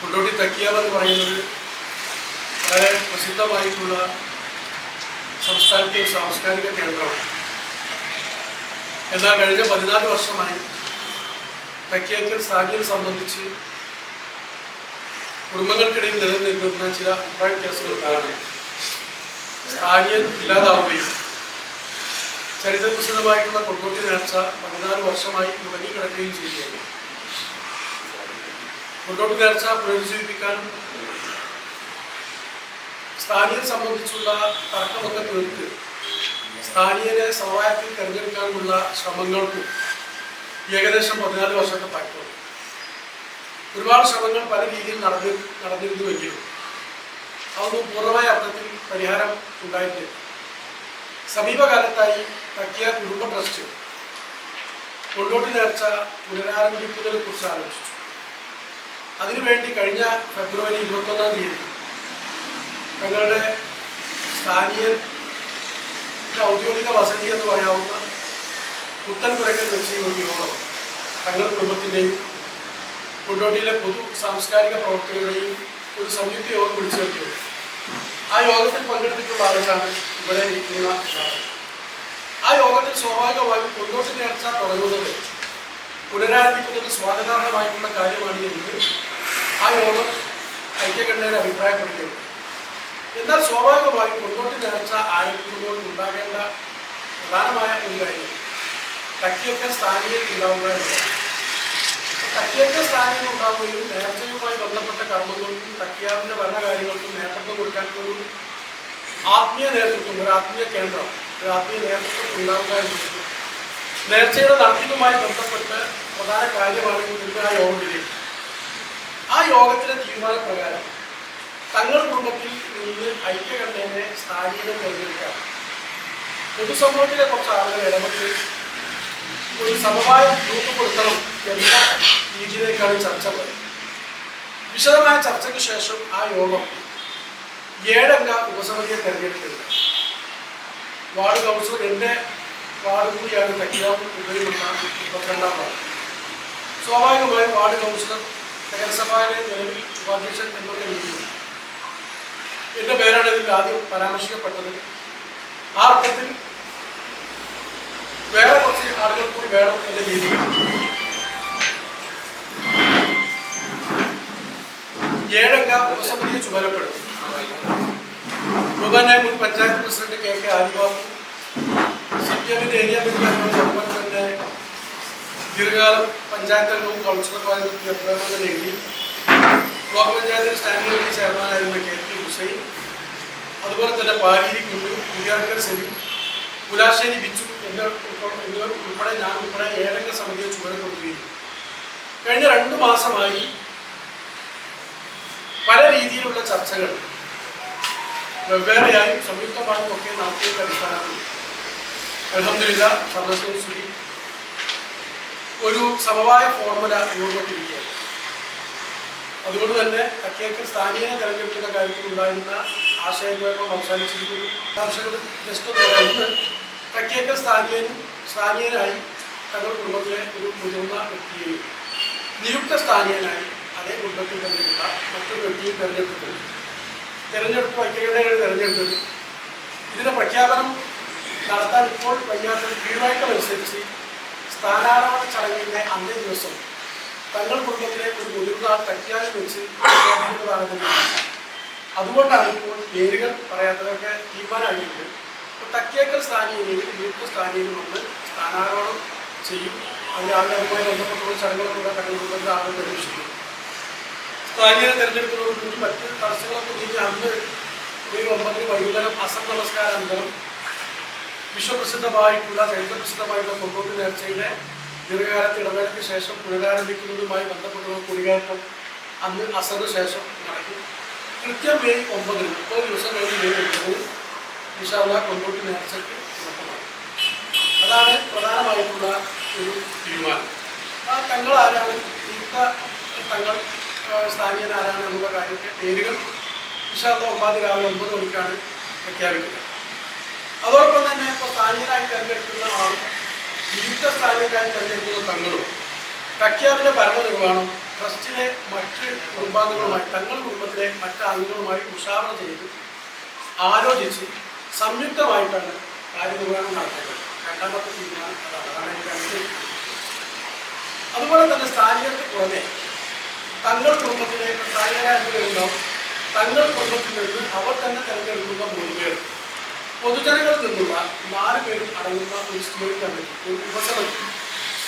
കൊണ്ടോട്ടി തക്കിയാവ് എന്ന് പറയുന്നത് വളരെ പ്രസിദ്ധമായിട്ടുള്ള സംസ്ഥാനത്തെ സാംസ്കാരിക കേന്ദ്രമാണ്. എന്നാൽ കഴിഞ്ഞ പതിനാല് വർഷമായി തക്കിയക്കൽ സാഹചര്യം സംബന്ധിച്ച് കുടുംബങ്ങൾക്കിടയിൽ നിലനിൽക്കുന്ന ചില അഭിപ്രായ കേസുകൾ കാരണം സാഹചര്യം ഇല്ലാതാവുകയും ചരിത്രപ്രസിദ്ധമായിട്ടുള്ള കൊണ്ടോട്ടി നേർച്ച പതിനാല് വർഷമായി മുടങ്ങിക്കിടക്കുകയും ചെയ്യുകയാണ് കൊണ്ടോട്ടി നേർച്ച പുനരുജ്ജീവിപ്പിക്കാനും സ്ഥാനീയരെ സംബന്ധിച്ചുള്ള തർക്കമൊക്കെ തീർത്ത് സ്ഥാനീയരെ സമവായത്തിൽ തിരഞ്ഞെടുക്കാനുള്ള ശ്രമങ്ങൾക്കും ഏകദേശം പതിനാല് വർഷത്തെ പറ്റും ഒരുപാട് ശ്രമങ്ങൾ പല രീതിയിൽ നടന്നി നടന്നിരുന്നുവെങ്കിലും അതൊന്നും പൂർണമായ അർത്ഥത്തിൽ പരിഹാരം ഉണ്ടായിട്ടില്ല. സമീപകാലത്തായി തക്കിയ കുടുംബ ട്രസ്റ്റ് കൊണ്ടോട്ടി നേർച്ച പുനരാരംഭിക്കുന്നതിനെ കുറിച്ച് ആലോചിച്ചു. അതിനുവേണ്ടി കഴിഞ്ഞ ഫെബ്രുവരി ഇരുപത്തൊന്നാം തീയതി തങ്ങളുടെ സ്ഥാനീയ ഔദ്യോഗിക വസതി എന്ന് പറയാവുന്ന പുത്തൻപുരക്കൽ വെച്ച് ഒരു യോഗം തങ്ങൾ കുടുംബത്തിന്റെയും കൊണ്ടോട്ടിയിലെ പൊതു സാംസ്കാരിക പ്രവർത്തകരുടെയും ഒരു സംയുക്ത യോഗം വിളിച്ചു വരുത്തിയത്. ആ യോഗത്തിൽ പങ്കെടുത്തിട്ടുള്ള ആളുകളാണ് ഇവിടെ ഇരിക്കുന്ന ആ യോഗത്തിൽ സ്വാഭാവികമായും കൊണ്ടോട്ടി നേർച്ച തുടങ്ങുന്നത് പുനരാരംഭിക്കുന്നത് സ്വാഗതാർഹമായിട്ടുള്ള കാര്യമാണ് എന്ന് ആ യോഗം ഐക്യകണ്ഠേന അഭിപ്രായപ്പെടുകയുണ്ട് എന്നാൽ സ്വാഭാവികമായും മുന്നോട്ട് നേർച്ച ആരംഭിക്കുമ്പോൾ ഉണ്ടാകേണ്ട പ്രധാനമായ ഒരു കാര്യം തക്കിയൊക്കെ സ്ഥാനീയൽ ഉണ്ടാവുക എന്നതാണ്. തക്കിയൊക്കെ സ്ഥാനീയം ഉണ്ടാവുകയും നേർച്ചയുമായി ബന്ധപ്പെട്ട കർമ്മങ്ങൾക്കും തക്കിയാറിന്റെ ഭരണകാര്യങ്ങൾക്കും നേതൃത്വം കൊടുക്കാൻ ഒരു ആത്മീയ നേതൃത്വം ഒരു ആത്മീയ കേന്ദ്രം ഒരു ആത്മീയ നേതൃത്വം ഉണ്ടാവുക എന്നുള്ളത് നേർച്ചയുടെ നടത്തിപ്പുമായി ബന്ധപ്പെട്ട് പ്രധാന കാര്യമാണ് ഇന്ന് ആ ആ യോഗത്തിലെ തീരുമാനപ്രകാരം തങ്ങളുടെ കുടുംബത്തിൽ നിന്ന് ഐക്യകണ്ഠേനെ സ്ഥാനീയത തെരഞ്ഞെടുക്കാം. പൊതുസമൂഹത്തിലെ കുറച്ച് ആളുകൾ ഇടപെട്ട് ഒരു സമവായം രൂപപ്പെടുത്തണം എന്ന രീതിയിലേക്കാണ് ചർച്ച പോയത്. വിശദമായ ചർച്ചയ്ക്ക് ശേഷം ആ യോഗം ഏഴംഗ ഉപസമിതിയെ തെരഞ്ഞെടുക്കുന്നത് വാർഡ് കൗൺസിലർ എന്റെ വാർഡ് കൂടിയാണ് തയ്യാറും ഉപരിയുള്ള മുപ്പത്തിരണ്ടാം വാർഡ്. സ്വാഭാവികമായും വാർഡ് കൗൺസിലർ നഗരസഭയിലെ നിലവിൽ ഉപാധ്യക്ഷൻ എന്നുള്ള രീതിയിൽ എന്റെ പേരാണ് ഇതിൽ ആദ്യം പരാമർശിക്കപ്പെട്ടത്. ആ അർത്ഥത്തിൽ വേറെ കുറച്ച് ആളുകൾ കൂടി വേണം എന്ന രീതിയിൽ. ഏഴംഗ ഉപസമിതിയെ ചുമതലപ്പെടും ബഹുമാനായ മുൻ panchayat president K K Adibabu C P എമ്മിന്റെ ഏരിയ ദീർഘകാലം പഞ്ചായത്ത് അംഗവും കൗൺസിലർമാരും എഴുതി ബ്ലോക്ക് പഞ്ചായത്തിൽ സ്റ്റാൻഡിംഗ് കമ്മിറ്റി ചെയർമാനായിരുന്ന കെ പി ഹുസൈൻ അതുപോലെ തന്നെ പാരീരി കുഞ്ഞു വിദ്യാർത്ഥികൾ സെബി പുലാശ്ശേരി ബിച്ചു എന്നിവർ എന്നിവർ ഉൾപ്പെടെ ഞാൻ ഉൾപ്പെടെ ഏഴംഗ സമിതിയെ ചുമതലപ്പെടുത്തുകയും കഴിഞ്ഞ രണ്ടു മാസമായി പല രീതിയിലുള്ള ചർച്ചകൾ വെവ്വേറെയായും സംയുക്തമായും ഒക്കെ നടത്തിയ അടിസ്ഥാനത്തിൽ. അലഹമില്ല സദസ്സും സുരി ഒരു സമവായ ഫോർമുല രൂപപ്പെട്ടിരിക്കുകയാണ് അതുകൊണ്ട് തന്നെ തക്കേക്ക് സ്ഥാനീയ തെരഞ്ഞെടുപ്പിന്റെ കാര്യത്തിൽ ഉണ്ടായിരുന്ന ആശയക്കുഴപ്പം അവസാനിച്ചിരിക്കുന്നു. കർഷകർ ജസ്റ്റ് ഒന്ന് പറയുന്നത് സ്ഥാനീയനും സ്ഥാനീയനായി തങ്ങളുടെ കുടുംബത്തിലെ ഒരു മുതിർന്ന വ്യക്തിയെയും നിയുക്ത സ്ഥാനീയനായി അതേ കുടുംബത്തിൽ തന്നെയുള്ള മറ്റൊരു വ്യക്തിയെ തെരഞ്ഞെടുത്തിട്ടുണ്ട് തെരഞ്ഞെടുപ്പ് ഐക്യകണ്ഠയുടെ തെരഞ്ഞെടുത്തത്. ഇതിന്റെ പ്രഖ്യാപനം നടത്താൻ ഇപ്പോൾ വൈകാത്ത കീഴ്വഴക്കമനുസരിച്ച് സ്ഥാനാരോഹണ ചടങ്ങിന്റെ അന്നേ ദിവസം തങ്ങൾ കുടുംബത്തിലെ ഒരു മുതിർന്ന ആൾ തട്ടിയാൽ വെച്ച് അതുകൊണ്ടാണ് ഇപ്പോൾ പേരുകൾ പറയാത്തതൊക്കെ തീരുമാനമായിട്ടുണ്ട്. ഇപ്പൊ തക്കിയേക്കൽ സ്ഥാനീയനെയും ഗ്രൂപ്പ് സ്ഥാനീയനും വന്ന് സ്ഥാനാരോഹണം ചെയ്യും. അതിൽ ആളുടെ അതുമായി ബന്ധപ്പെട്ടുള്ള ചടങ്ങുകളൊക്കെ തങ്ങൾ കുടുംബത്തിലെ ആളുകൾ പ്രതീക്ഷിക്കും സ്ഥാനീയനെ തെരഞ്ഞെടുക്കുന്നതോടുകൂടി മറ്റ് തടസ്സങ്ങളൊക്കെ അന്ന് ഒരു ഒമ്പതിന് വൈകുന്നേരം അസം നമസ്കാരാനന്തരം വിശ്വപ്രസിദ്ധമായിട്ടുള്ള ചരിത്രപ്രസിദ്ധമായിട്ടുള്ള കൊണ്ടോട്ടി നേർച്ചയുടെ ദീർഘകാലത്തെ ഇടവേളയ്ക്ക് ശേഷം പുനരാരംഭിക്കുന്നതുമായി ബന്ധപ്പെട്ടുള്ള കുടികയറ്റം അന്ന് അസറിന് ശേഷം നടക്കും. കൃത്യം മെയ് ഒമ്പതിന് മുപ്പത് ദിവസം കഴിഞ്ഞ് മെയ് ഒമ്പതിന് വിശാല കൊണ്ടോട്ടി നേർച്ചയ്ക്ക് തുടക്കമാണ് അതാണ് പ്രധാനമായിട്ടുള്ള ഒരു തീരുമാനം. ആ തങ്ങൾ ആരാണ്? ഇന്നത്തെ തങ്ങൾ സ്ഥാനീയനാരാണ് എന്നുള്ള കാര്യത്തെ പേരുകൾ വിശാല ഒമ്പത് രാവിലെ ഒമ്പത് മണിക്കാണ് പ്രഖ്യാപിക്കുന്നത്. അതോടൊപ്പം തന്നെ ഇപ്പോൾ സ്ഥാനീയരായി തെരഞ്ഞെടുക്കുന്ന ആളും വിവിധ സ്ഥാനീയരായി തെരഞ്ഞെടുക്കുന്ന തങ്ങളും പ്രഖ്യാപിത ഭരണനിർവഹണം ട്രസ്റ്റിലെ മറ്റ് കുടുംബാംഗങ്ങളുമായി തങ്ങളുടെ കുടുംബത്തിലെ മറ്റ് അംഗങ്ങളുമായി ഉഷാറ ചെയ്ത് ആലോചിച്ച് സംയുക്തമായിട്ടാണ് കാര്യനിർവഹണം നടത്തേണ്ടത് രണ്ടാമത്തെ തീരുമാനം അതുപോലെ തന്നെ സ്ഥാനികർക്ക് പുറമെ തങ്ങൾ കുടുംബത്തിലെ സ്ഥാനികരായിട്ടുണ്ടാവും തങ്ങൾ കുടുംബത്തിൽ നിന്ന് അവർ തന്നെ തിരഞ്ഞെടുക്കുന്ന പൊതുജനങ്ങളിൽ നിന്നുള്ള നാല് പേരും അടങ്ങുന്ന ഒരു സ്റ്റിയറിംഗ് കമ്മിറ്റി ഒരു ഉപസമിതി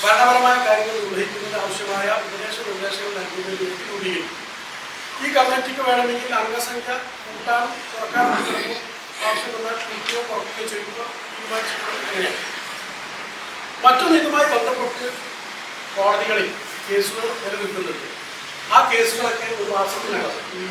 ഭരണപരമായ കാര്യങ്ങൾ നിർവഹിക്കുന്നതിന് ആവശ്യമായ ഉപദേശ നിർദ്ദേശങ്ങൾ നൽകുന്നതിന് വേണ്ടി രൂപീകരിക്കും ഈ കമ്മിറ്റിക്ക് വേണമെങ്കിൽ അംഗസംഖ്യ കുറക്കാനും ചിലപ്പോൾ ആവശ്യമുള്ള കൂട്ടുകയോ കുറയ്ക്കുകയോ ചെയ്യുമ്പോൾ തീരുമാനിച്ചിട്ടുള്ളത് ഇങ്ങനെയാണ് മറ്റൊന്ന് ഇതുമായി ബന്ധപ്പെട്ട് കോടതികളിൽ കേസുകൾ നിലനിൽക്കുന്നുണ്ട് ആ കേസുകളൊക്കെ ഒരു മാസത്തിനകം ഈ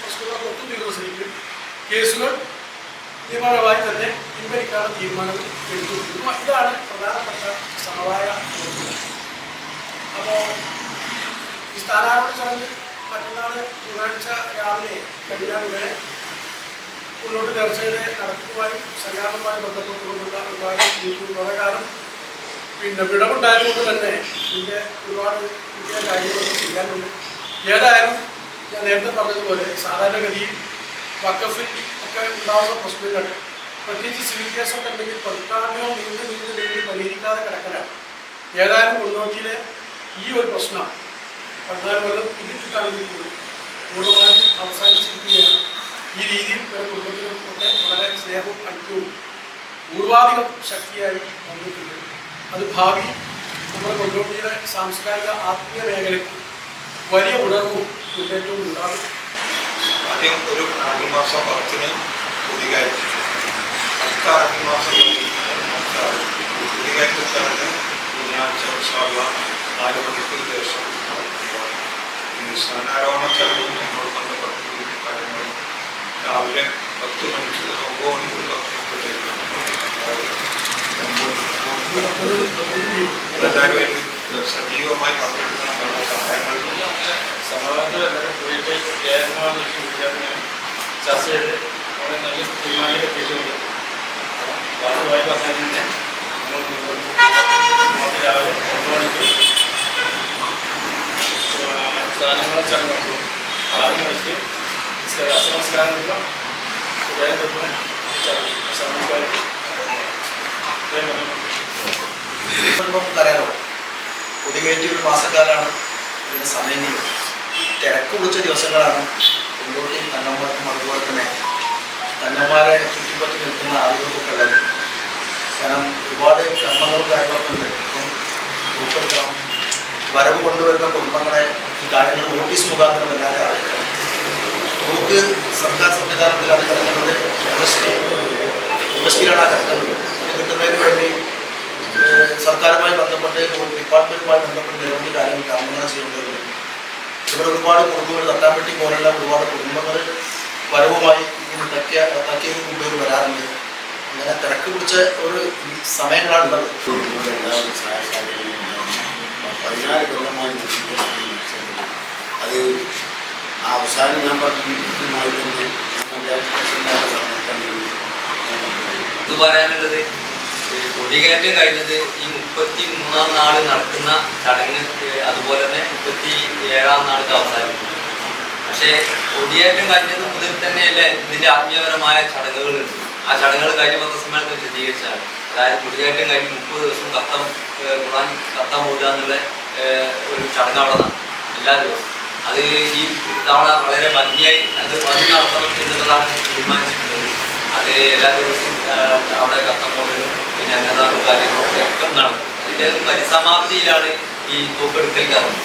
പ്രശ്നങ്ങൾ ഒത്തുതീർന്ന ശരിക്കും കേസുകൾ നിയമപരമായി തന്നെ പിൻവലിക്കാനുള്ള തീരുമാനം എടുത്തിരിക്കുന്നു ഇതാണ് പ്രധാനപ്പെട്ട സമവായ അപ്പോൾ ഈ സ്ഥാനാർത്ഥി ചടങ്ങ് മറ്റന്നാൾ ബുധനാഴ്ച രാവിലെ കഴിഞ്ഞാൽ മുന്നോട്ട് നേർച്ചയുടെ നടത്തുവാനും സംഘാടനവുമായി ബന്ധപ്പെട്ടുകൊണ്ടുള്ള ഒരുപാട് കുറേ കാലം പിന്നെ വിടവുണ്ടായതുകൊണ്ട് തന്നെ ഇതിന്റെ ഒരുപാട് പുതിയ കാര്യങ്ങളൊക്കെ ചെയ്യാനുണ്ട് ഏതായാലും ഞാൻ നേരത്തെ പറഞ്ഞതുപോലെ സാധാരണഗതിയിൽ വക്കഫിൽ ഒക്കെ ഉണ്ടാകുന്ന പ്രശ്നങ്ങൾ. പ്രത്യേകിച്ച് സിവിൽ കേസൊക്കെ ഉണ്ടെങ്കിൽ പതിറ്റാണ്ടോ നീണ്ടു നീണ്ടു നീണ്ടു പരിഹരിക്കാതെ കിടക്കലാണ് ഏതായാലും മുന്നോട്ടിലെ ഈ ഒരു പ്രശ്നം പതിനാല് കൊല്ലം പോലും പൂർണമായും അവസാനിച്ചിരിക്കുകയാണ്. ഈ രീതിയിൽ ഒരു കുടുംബത്തിനും ഒക്കെ വളരെ സ്നേഹവും ഐക്യവും പൂർവാധികം ശക്തിയായി വന്നിട്ടുണ്ട് അത് ഭാവി നമ്മുടെ കൊണ്ടോട്ടിയുടെ സാംസ്കാരിക ആത്മീയ മേഖലയ്ക്ക് വലിയ ഉണർവും മുന്നേറ്റവും ഉണ്ടാകും. ആദ്യം ഒരു ആറുമാസം പത്തിന് കുടികയറ്റി അടുത്ത ആറുമാസം കുടികയറ്റി ചടങ്ങ് ബുധനാഴ്ച ഉത്സവ നാല് മണിക്കൂർ ശേഷം സ്ഥാനാരോഹണ ചടങ്ങും നമ്മൾ ബന്ധപ്പെട്ട കാര്യങ്ങൾ രാവിലെ പത്ത് മണിക്ക് ഒമ്പത് മണിക്കൂർ എല്ലാവരും അതിൽ സജീവമായി പങ്കെടുക്കണം ചർച്ച ചെയ്ത് അവിടെ നല്ല തീരുമാനം എത്തിയിട്ടുണ്ട് ബാക്കി പറഞ്ഞാൽ തന്നെ രാവിലെ ഒമ്പത് മണിക്ക് സ്ഥാനങ്ങളെ ചടങ്ങ് നടത്തും ആറ് മണിക്ക് വേഗം കിട്ടും സംസ്കാരം നമുക്കറിയാലോ കൊടികയറ്റി ഒരു മാസക്കാലാണ് ഇതിന് സമയങ്ങൾ തിരക്ക് പിടിച്ച ദിവസങ്ങളാണ് കൊണ്ടോട്ടി തന്നന്മാർക്കും അതുപോലെ തന്നെ തന്നന്മാരെ ചുറ്റിപ്പറ്റി നിൽക്കുന്ന ആളുകൾക്കൊക്കെ കാരണം ഒരുപാട് കർമ്മങ്ങളും കാര്യങ്ങളൊക്കെ ഉണ്ട്. ഇപ്പം ഉൾപ്പെടുത്തണം വരവ് കൊണ്ടുവരുന്ന കുടുംബങ്ങളെ ഈ കാര്യങ്ങൾ നോട്ടീസ് മുഖാന്തരം എല്ലാവരെ അറിയിക്കണം നമുക്ക് സർക്കാർ സംവിധാനത്തിൽ അത് കിടക്കുന്നത് യൂണിവേഴ്സിറ്റി യൂണിവേഴ്സിറ്റിയിലാണ് ആ കിടക്കുന്നത് കിട്ടുന്നതിന് വേണ്ടി സർക്കാരുമായി ബന്ധപ്പെട്ട് ഡിപ്പാർട്ട്മെന്റുമായി ബന്ധപ്പെട്ട് നിരവധി കാര്യങ്ങൾ അങ്ങനെ ചെയ്യേണ്ടതുണ്ട് ഇവിടെ ഒരുപാട് കുടുംബങ്ങൾ തട്ടാമ്പെട്ടി പോലുള്ള ഒരുപാട് കുടുംബങ്ങൾ വരവുമായി തക്കിയ തക്കിയ തക്കിയതിന് മുമ്പ് ഇവർ വരാറുണ്ട്. അങ്ങനെ തിരക്ക് പിടിച്ച ഒരു സമയങ്ങളാണ് ഉള്ളത്. പതിനാല് കൊല്ലമായി മുൻപോട്ട് അത് ആ അവസാനം ഞാൻ പറഞ്ഞു കൃത്യമായി തന്നെ ഞാൻ പഞ്ചായത്ത് ഇത് പറയാനുള്ളത് കൊടികയറ്റം കഴിഞ്ഞത് ഈ മുപ്പത്തി മൂന്നാം നാൾ നടക്കുന്ന ചടങ്ങ് അതുപോലെ തന്നെ മുപ്പത്തി ഏഴാം നാൾക്ക് അവസാനിക്കും പക്ഷേ കൊടിയേറ്റം കഴിഞ്ഞത് മുതൽ തന്നെയല്ലേ ഇതിന്റെ ആത്മീയപരമായ ചടങ്ങുകളുണ്ട് ആ ചടങ്ങുകൾ കഴിഞ്ഞ പത്രസമ്മേളനത്തിൽ വിശദീകരിച്ചാണ് അതായത് കൊടിയേറ്റം കഴിഞ്ഞ് മുപ്പത് ദിവസം കത്തം ഖുർആൻ കത്തം ഓടുക എന്നുള്ള ഒരു ചടങ്ങ് അവിടെ നടക്കും എല്ലാ ദിവസവും. അത് ഈ തവണ വളരെ ഭംഗിയായി അത് അത് നടത്തണം എന്നുള്ളതാണ് തീരുമാനിച്ചിട്ടുള്ളത്. അത് എല്ലാ ദിവസവും അവിടെ കത്തമ്പോഴും പിന്നെ അന്നദാനവും കാര്യങ്ങളൊക്കെ ഒക്കെ നടക്കും അതിന്റെ പരിസമാപ്തിയിലാണ് ഈ തൂക്കെടുക്കൽ കാരണം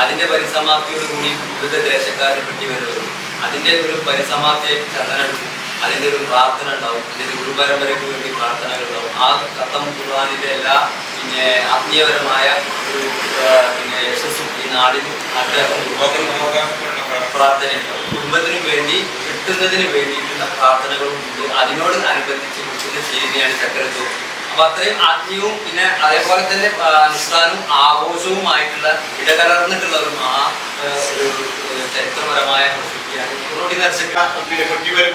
അതിന്റെ പരിസമാപ്തിയോട് കൂടി വിവിധ ദേശക്കാരെ പറ്റി വരുന്നത്. അതിന്റെ ഒരു പരിസമാപ്തിയായിട്ട് ചന്ദനെടുക്കും അതിന്റെ ഒരു പ്രാർത്ഥന ഉണ്ടാവും. അതിന്റെ ഗുരുപരമ്പരയ്ക്ക് വേണ്ടി പ്രാർത്ഥനകൾ ഉണ്ടാവും. ആ കത്തം കുർബാനിന്റെ എല്ലാ പിന്നെ ആത്മീയപരമായ ഒരു പിന്നെ യശസ്സും ഈ നാടിനും കുടുംബത്തിനും കുടുംബത്തിനു വേണ്ടി കിട്ടുന്നതിന് വേണ്ടിയിട്ടുള്ള പ്രാർത്ഥനകളും ഉണ്ട്. അതിനോട് അനുബന്ധിച്ച് കിട്ടുന്ന ചെയ്യുകയാണ് ചക്രത്വം അപ്പൊ അത്രയും ആത്മീയവും പിന്നെ അതേപോലെ തന്നെ അനുഷ്ഠാനവും ആഘോഷവുമായിട്ടുള്ള ഇടകലർന്നിട്ടുള്ള ഒരു മഹാ ഒരു ചരിത്രപരമായ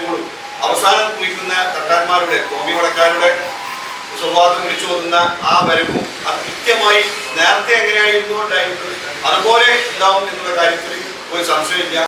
കൂടും. അവസാനം കുളിക്കുന്ന തട്ടാന്മാരുടെ കോമി വടക്കാരുടെ സംവാദം വിളിച്ചു പോകുന്ന ആ വരവും അത് കൃത്യമായി നേരത്തെ എങ്ങനെയായിരുന്നു ഉണ്ടായിരുന്നത് അതുപോലെ ഉണ്ടാവും എന്നുള്ള കാര്യത്തിൽ ഒരു സംശയമില്ല.